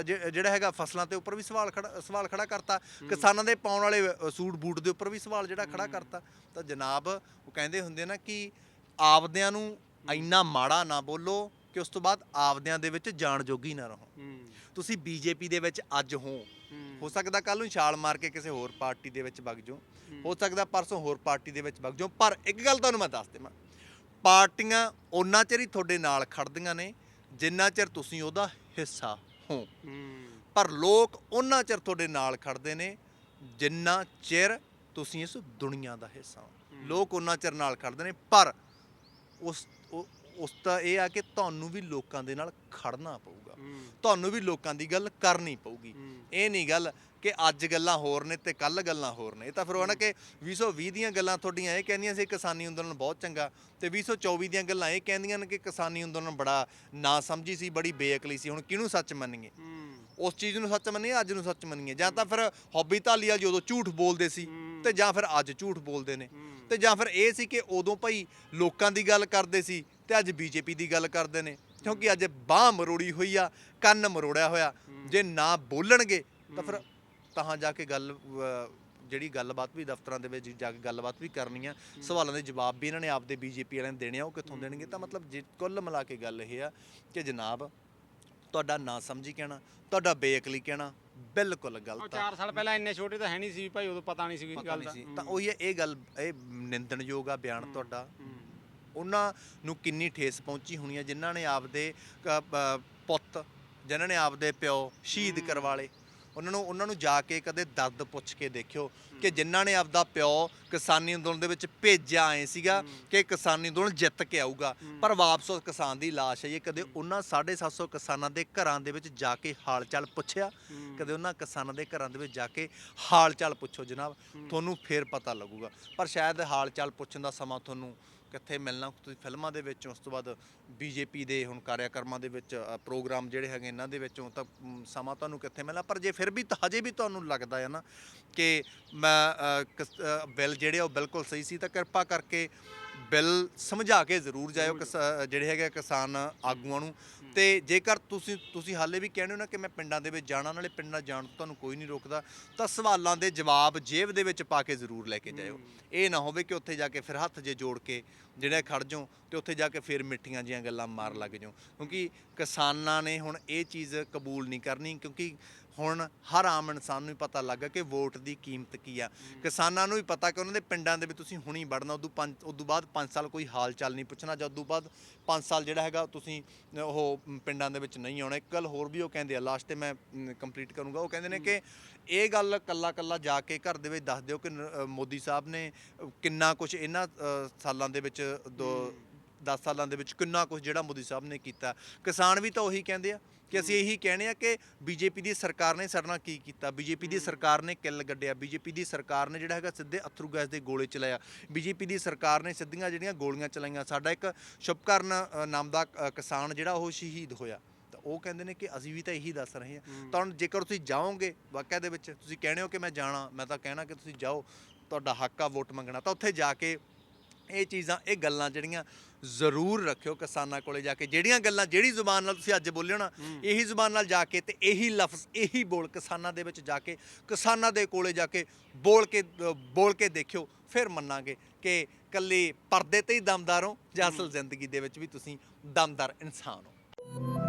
ਜਿਹੜਾ ਹੈਗਾ ਫਸਲਾਂ ਤੇ ਉੱਪਰ ਵੀ ਸਵਾਲ ਖੜਾ ਸਵਾਲ ਖੜਾ ਕਰਤਾ ਕਿਸਾਨਾਂ ਦੇ ਪਾਉਣ ਵਾਲੇ ਸੂਟ ਬੂਟ ਦੇ ਉੱਪਰ ਵੀ ਸਵਾਲ ਜਿਹੜਾ ਖੜਾ ਕਰਤਾ। ਤਾਂ ਜਨਾਬ ਉਹ ਕਹਿੰਦੇ ਹੁੰਦੇ ਨਾ ਕਿ ਆਪਦਿਆਂ ਨੂੰ ਇੰਨਾ ਮਾੜਾ ਨਾ ਬੋਲੋ ਕਿ ਉਸ ਤੋਂ ਬਾਅਦ ਆਪਦਿਆਂ ਦੇ ਵਿੱਚ ਜਾਣ ਜੋਗੀ ਨਾ ਰਹੋ। ਤੁਸੀਂ ਬੀਜੇਪੀ ਦੇ ਵਿੱਚ ਅੱਜ ਹੋ। ਹੂੰ। ਸਕਦਾ ਕੱਲ ਨੂੰ ਛਾਲ ਮਾਰ ਕੇ ਕਿਸੇ ਹੋਰ ਪਾਰਟੀ ਦੇ ਵਿੱਚ ਵਗ ਜਾਓ। ਹੋ। ਸਕਦਾ ਪਰਸੋਂ ਹੋਰ ਪਾਰਟੀ ਦੇ ਵਿੱਚ ਵਗ ਜਾਓ। ਪਰ ਇੱਕ ਗੱਲ ਤੁਹਾਨੂੰ ਮੈਂ ਦੱਸ ਦੇਵਾਂ। ਪਾਰਟੀਆਂ ਉਹਨਾਂ ਚਿਰ ਹੀ ਤੁਹਾਡੇ ਨਾਲ ਖੜਦੀਆਂ ਨੇ ਜਿੰਨਾ ਚਿਰ ਤੁਸੀਂ ਉਹਦਾ ਹਿੱਸਾ ਹੂੰ। ਪਰ ਲੋਕ ਉਹਨਾਂ ਚਿਰ ਤੁਹਾਡੇ ਨਾਲ ਖੜਦੇ ਨੇ ਜਿੰਨਾ ਚਿਰ ਤੁਸੀਂ ਇਸ ਦੁਨੀਆ ਦਾ ਹਿੱਸਾ ਹੋ। ਲੋਕ ਉਹਨਾਂ ਚਿਰ ਨਾਲ ਖੜਦੇ ਨੇ ਪਰ ਉਸ ਉਹ- ਉਸ ਦਾ ਇਹ ਆ ਕਿ ਤੁਹਾਨੂੰ ਵੀ ਲੋਕਾਂ ਦੇ ਨਾਲ ਖੜਨਾ ਪਊਗਾ। ਤੁਹਾਨੂੰ ਵੀ ਲੋਕਾਂ ਦੀ ਗੱਲ ਕਰਨੀ ਪਊਗੀ। ਇਹ ਨਹੀਂ ਗੱਲ ਕਿ ਅੱਜ ਗੱਲਾਂ ਹੋਰ ਨੇ ਤੇ ਕੱਲ ਗੱਲਾਂ ਹੋਰ ਨੇ। ਇਹ ਤਾਂ ਫਿਰ ਉਹ ਨਾ ਕਿ 2020 ਦੀਆਂ ਗੱਲਾਂ ਤੁਹਾਡੀਆਂ ਇਹ ਕਹਿੰਦੀਆਂ ਸੀ ਕਿਸਾਨੀ ਅੰਦੋਲਨ ਬਹੁਤ ਚੰਗਾ ਤੇ 2024 ਦੀਆਂ ਗੱਲਾਂ ਇਹ ਕਹਿੰਦੀਆਂ ਨੇ ਕਿ ਕਿਸਾਨੀ ਅੰਦੋਲਨ ਬੜਾ ਨਾ ਸਮਝੀ ਸੀ ਬੜੀ ਬੇਅਕਲੀ ਸੀ। ਹੁਣ ਕਿਹਨੂੰ ਸੱਚ ਮੰਨੀਏ? ਉਸ ਚੀਜ਼ ਨੂੰ ਸੱਚ ਮੰਨੀਏ ਅੱਜ ਨੂੰ ਸੱਚ ਮੰਨੀਏ? ਜਾਂ ਤਾਂ ਫਿਰ ਹੌਬੀ ਧਾਲੀਵਾਲ ਜਦੋਂ ਝੂਠ ਬੋਲਦੇ ਸੀ ਤੇ ਜਾਂ ਫਿਰ ਅੱਜ ਝੂਠ ਬੋਲਦੇ ਨੇ। ਤੇ ਜਾਂ ਫਿਰ ਇਹ ਸੀ ਕਿ ਉਦੋਂ ਭਾਈ ਲੋਕਾਂ ਦੀ ਗੱਲ ਕਰਦੇ ਸੀ ਤੇ ਅੱਜ ਬੀਜੇਪੀ ਦੀ ਗੱਲ ਕਰਦੇ ਨੇ। ਕਿਉਂਕਿ ਅੱਜ ਬਾਹ ਮਰੋੜੀ ਹੋਈ ਆ, ਕੰਨ ਮਰੋੜਿਆ ਹੋਇਆ। ਜੇ ਨਾ ਬੋਲਣਗੇ, ਤਾਂ ਫਿਰ ਤਾਂ ਜਾ ਕੇ ਗੱਲ ਜਿਹੜੀ ਗੱਲਬਾਤ ਵੀ ਦਫ਼ਤਰਾਂ ਦੇ ਵਿੱਚ ਜਾ ਕੇ ਗੱਲਬਾਤ ਵੀ ਕਰਨੀ ਆ। ਸਵਾਲਾਂ ਦੇ ਜਵਾਬ ਵੀ ਇਹਨਾਂ ਨੇ ਆਪਦੇ ਬੀਜੇਪੀ ਵਾਲਿਆਂ ਨੇ ਦੇਣੇ ਆ, ਉਹ ਕਿੱਥੋਂ ਦੇਣਗੇ? ਤਾਂ ਮਤਲਬ ਜੇ ਕੁੱਲ ਮਿਲਾ ਕੇ ਗੱਲ ਇਹ ਆ ਕਿ ਜਨਾਬ, ਤੁਹਾਡਾ ਨਾ ਸਮਝੀ ਕਹਿਣਾ, ਤੁਹਾਡਾ ਬੇਅਕਲੀ ਕਹਿਣਾ ਬਿਲਕੁਲ ਗਲਤ ਆ। 4 ਸਾਲ ਪਹਿਲਾਂ ਇੰਨੇ ਛੋਟੇ ਤਾਂ ਹੈ ਨਹੀਂ ਸੀ ਭਾਈ ਉਦੋਂ ਪਤਾ ਨਹੀਂ ਸੀ ਪਤਾ ਗੱਲ ਨਹੀਂ ਦਾ। ਸੀ। ਤਾਂ ਉਹੀ ਹੈ ਇਹ ਗੱਲ ਇਹ ਨਿੰਦਣਯੋਗ ਆ ਬਿਆਨ ਤੁਹਾਡਾ। ਉਹਨਾਂ ਨੂੰ ਕਿੰਨੀ ਠੇਸ ਪਹੁੰਚੀ ਹੋਣੀ ਹੈ ਜਿਨ੍ਹਾਂ ਨੇ ਆਪਦੇ ਕ- ਪੁੱਤ ਜਿਨ੍ਹਾਂ ਨੇ ਆਪਦੇ ਪਿਓ ਸ਼ਹੀਦ ਕਰਵਾਲੇ ਉਹਨਾਂ ਨੂੰ ਉਹਨਾਂ ਨੂੰ ਜਾ ਕੇ ਕਦੇ ਦਰਦ ਪੁੱਛ ਕੇ ਦੇਖਿਓ ਕਿ ਜਿਨ੍ਹਾਂ ਨੇ ਆਪਦਾ ਪਿਓ ਕਿਸਾਨੀ ਅੰਦੋਲਨ ਦੇ ਵਿੱਚ ਭੇਜਿਆ ਐ ਸੀਗਾ ਕਿ ਕਿਸਾਨੀ ਅੰਦੋਲਨ ਜਿੱਤ ਕੇ ਆਊਗਾ। ਪਰ ਵਾਪਸ ਉਸ ਕਿਸਾਨ ਦੀ ਲਾਸ਼ ਹੈ। ਇਹ ਕਦੇ ਉਹਨਾਂ 750 ਕਿਸਾਨਾਂ ਦੇ ਘਰਾਂ ਦੇ ਵਿੱਚ ਜਾ ਕੇ ਹਾਲ ਚਾਲ ਪੁੱਛਿਆ ਕਦੇ ਉਹਨਾਂ ਕਿਸਾਨਾਂ ਦੇ ਘਰਾਂ ਦੇ ਵਿੱਚ ਜਾ ਕੇ ਹਾਲ ਚਾਲ ਪੁੱਛੋ ਜਨਾਬ? ਤੁਹਾਨੂੰ ਫੇਰ ਪਤਾ ਲੱਗੂਗਾ। ਪਰ ਸ਼ਾਇਦ ਹਾਲ ਚਾਲ ਪੁੱਛਣ ਦਾ ਸਮਾਂ ਤੁਹਾਨੂੰ ਕਿੱਥੇ ਮਿਲਣਾ, ਤੁਸੀਂ ਫਿਲਮਾਂ ਦੇ ਵਿੱਚੋਂ, ਉਸ ਤੋਂ ਬਾਅਦ ਬੀਜੇਪੀ ਦੇ ਹੁਣ ਕਾਰਿਆਕਰਮਾਂ ਦੇ ਵਿੱਚ ਪ੍ਰੋਗਰਾਮ ਜਿਹੜੇ ਹੈਗੇ ਇਹਨਾਂ ਦੇ ਵਿੱਚੋਂ ਤਾਂ ਸਮਾਂ ਤੁਹਾਨੂੰ ਕਿੱਥੇ ਮਿਲਣਾ? ਪਰ ਜੇ ਫਿਰ ਵੀ ਹਜੇ ਵੀ ਤੁਹਾਨੂੰ ਲੱਗਦਾ ਹੈ ਨਾ ਕਿ ਮੈਂ ਕਿਸ- ਬਿੱਲ ਜਿਹੜੇ ਆ ਉਹ ਬਿਲਕੁਲ ਸਹੀ ਸੀ, ਤਾਂ ਕਿਰਪਾ ਕਰਕੇ ਬਿੱਲ ਸਮਝਾ ਕੇ ਜ਼ਰੂਰ ਜਾਇਓ ਕਿਸਾ- ਜਿਹੜੇ ਹੈਗੇ ਆ ਕਿਸਾਨ ਆਗੂਆਂ ਨੂੰ। ਤੇ ਜੇਕਰ ਤੁਸੀਂ ਤੁਸੀਂ ਹਾਲੇ ਵੀ ਕਹਿੰਦੇ ਹੋ ਨਾ ਕਿ ਮੈਂ ਪਿੰਡਾਂ ਦੇ ਵਿੱਚ ਜਾਣਾ ਨਾਲੇ ਪਿੰਡਾਂ ਜਾਣ ਤੋਂ ਤੁਹਾਨੂੰ ਕੋਈ ਨਹੀਂ ਰੋਕਦਾ ਤਾਂ ਸਵਾਲਾਂ ਦੇ ਜਵਾਬ ਜੇਬ ਦੇ ਵਿੱਚ ਪਾ ਕੇ ਜ਼ਰੂਰ ਲੈ ਕੇ ਜਾਇਓ। ਇਹ ਨਾ ਹੋਵੇ ਕਿ ਉੱਥੇ ਜਾ ਕੇ ਫਿਰ ਹੱਥ ਜੇ ਜੋੜ ਕੇ ਜਿਹੜੇ ਖੜ ਜਾਓ ਤੇ ਉੱਥੇ ਜਾ ਕੇ ਫਿਰ ਮਿੱਠੀਆਂ ਜੀਆਂ ਗੱਲਾਂ ਮਾਰ ਲੱਗ ਜਾਓ। ਕਿਉਂਕਿ ਕਿਸਾਨਾਂ ਨੇ ਹੁਣ ਇਹ ਚੀਜ਼ ਕਬੂਲ ਨਹੀਂ ਕਰਨੀ ਕਿਉਂਕਿ ਹੁਣ ਹਰ ਆਮ ਇਨਸਾਨ ਨੂੰ ਹੀ ਪਤਾ ਲੱਗਾ ਕਿ ਵੋਟ ਦੀ ਕੀਮਤ ਕੀ ਆ। ਕਿਸਾਨਾਂ ਨੂੰ ਵੀ ਪਤਾ ਕਿ ਉਹਨਾਂ ਦੇ ਪਿੰਡਾਂ ਦੇ ਵਿੱਚ ਤੁਸੀਂ ਹੁਣੀ ਵੜਨਾ ਉਦੋਂ ਪੰਜ ਉਦੋਂ ਬਾਅਦ 5 ਸਾਲ ਕੋਈ ਹਾਲ ਚਾਲ ਨਹੀਂ ਪੁੱਛਣਾ ਜਾਂ ਉਦੋਂ ਬਾਅਦ 5 ਸਾਲ ਜਿਹੜਾ ਹੈਗਾ ਤੁਸੀਂ ਉਹ ਪਿੰਡਾਂ ਦੇ ਵਿੱਚ ਨਹੀਂ ਆਉਣਾ। ਇੱਕ ਗੱਲ ਹੋਰ ਵੀ ਉਹ ਕਹਿੰਦੇ ਆ ਲਾਸਟ ਤੇ ਮੈਂ ਕੰਪਲੀਟ ਕਰੂੰਗਾ। ਉਹ ਕਹਿੰਦੇ ਨੇ ਕਿ ਇਹ ਗੱਲ ਕੱਲਾ ਕੱਲਾ ਜਾ ਕੇ ਘਰ ਦੇ ਵਿੱਚ ਦੱਸ ਦਿਓ ਕਿ ਮੋਦੀ ਸਾਹਿਬ ਨੇ ਕਿੰਨਾ ਕੁਝ ਇਹਨਾਂ ਸਾਲਾਂ ਦੇ ਵਿੱਚ ਦੋ 10 ਸਾਲਾਂ ਦੇ ਵਿੱਚ ਕਿੰਨਾ ਕੁਝ ਜਿਹੜਾ ਮੋਦੀ ਸਾਹਿਬ ਨੇ ਕੀਤਾ। ਕਿਸਾਨ ਵੀ ਤਾਂ ਉਹੀ ਕਹਿੰਦੇ ਆ ਕਿ ਅਸੀਂ ਇਹੀ ਕਹਿੰਦੇ ਆ ਕਿ ਬੀਜੇਪੀ ਦੀ ਸਰਕਾਰ ਨੇ ਸਾਡੇ ਨਾਲ ਕੀ ਕੀਤਾ। ਬੀਜੇਪੀ ਦੀ ਸਰਕਾਰ ਨੇ ਕਿੱਲ ਗੱਡਿਆ ਬੀਜੇਪੀ ਦੀ ਸਰਕਾਰ ਨੇ ਜਿਹੜਾ ਹੈਗਾ ਸਿੱਧੇ ਅਥਰੂ ਗੈਸ ਦੇ ਗੋਲੇ ਚਲਾਇਆ। ਬੀਜੇਪੀ ਦੀ ਸਰਕਾਰ ਨੇ ਸਿੱਧੀਆਂ ਜਿਹੜੀਆਂ ਗੋਲੀਆਂ ਚਲਾਈਆਂ। ਸਾਡਾ ਇੱਕ ਸ਼ੁਭਕਰਨ ਨਾਮ ਦਾ ਕਿਸਾਨ ਜਿਹੜਾ ਉਹ ਸ਼ਹੀਦ ਹੋਇਆ। ਤਾਂ ਉਹ ਕਹਿੰਦੇ ਨੇ ਕਿ ਅਸੀਂ ਵੀ ਤਾਂ ਇਹੀ ਦੱਸ ਰਹੇ ਹਾਂ। ਤਾਂ ਜੇਕਰ ਤੁਸੀਂ ਜਾਓਗੇ ਵਾਕਿਆ ਦੇ ਵਿੱਚ ਤੁਸੀਂ ਕਹਿੰਦੇ ਹੋ ਕਿ ਮੈਂ ਜਾਣਾ ਮੈਂ ਤਾਂ ਕਹਿਣਾ ਕਿ ਤੁਸੀਂ ਜਾਓ। ਤੁਹਾਡਾ ਹੱਕ ਆ ਵੋਟ ਮੰਗਣਾ। ਤਾਂ ਉੱਥੇ ਜਾ ਕੇ ਇਹ ਚੀਜ਼ਾਂ ਇਹ ਗੱਲਾਂ ਜਿਹੜੀਆਂ ਜ਼ਰੂਰ ਰੱਖਿਓ ਕਿਸਾਨਾਂ ਕੋਲੇ ਜਾ ਕੇ। ਜਿਹੜੀਆਂ ਗੱਲਾਂ ਜਿਹੜੀ ਜ਼ੁਬਾਨ ਨਾਲ ਤੁਸੀਂ ਅੱਜ ਬੋਲਿਓ ਨਾ ਇਹੀ ਜ਼ੁਬਾਨ ਨਾਲ ਜਾ ਕੇ ਤੇ ਇਹੀ ਲਫ਼ਜ਼ ਇਹੀ ਬੋਲ ਕਿਸਾਨਾਂ ਦੇ ਵਿੱਚ ਜਾ ਕੇ ਕਿਸਾਨਾਂ ਦੇ ਕੋਲੇ ਜਾ ਕੇ ਬੋਲ ਕੇ ਬੋਲ ਕੇ ਦੇਖਿਓ ਫਿਰ ਮੰਨਾਂਗੇ ਕਿ ਕੱਲੇ ਪਰਦੇ ਤੇ ਹੀ ਦਮਦਾਰ ਹੋ ਜਾਂ ਅਸਲ ਜ਼ਿੰਦਗੀ ਦੇ ਵਿੱਚ ਵੀ ਤੁਸੀਂ ਦਮਦਾਰ ਇਨਸਾਨ ਹੋ।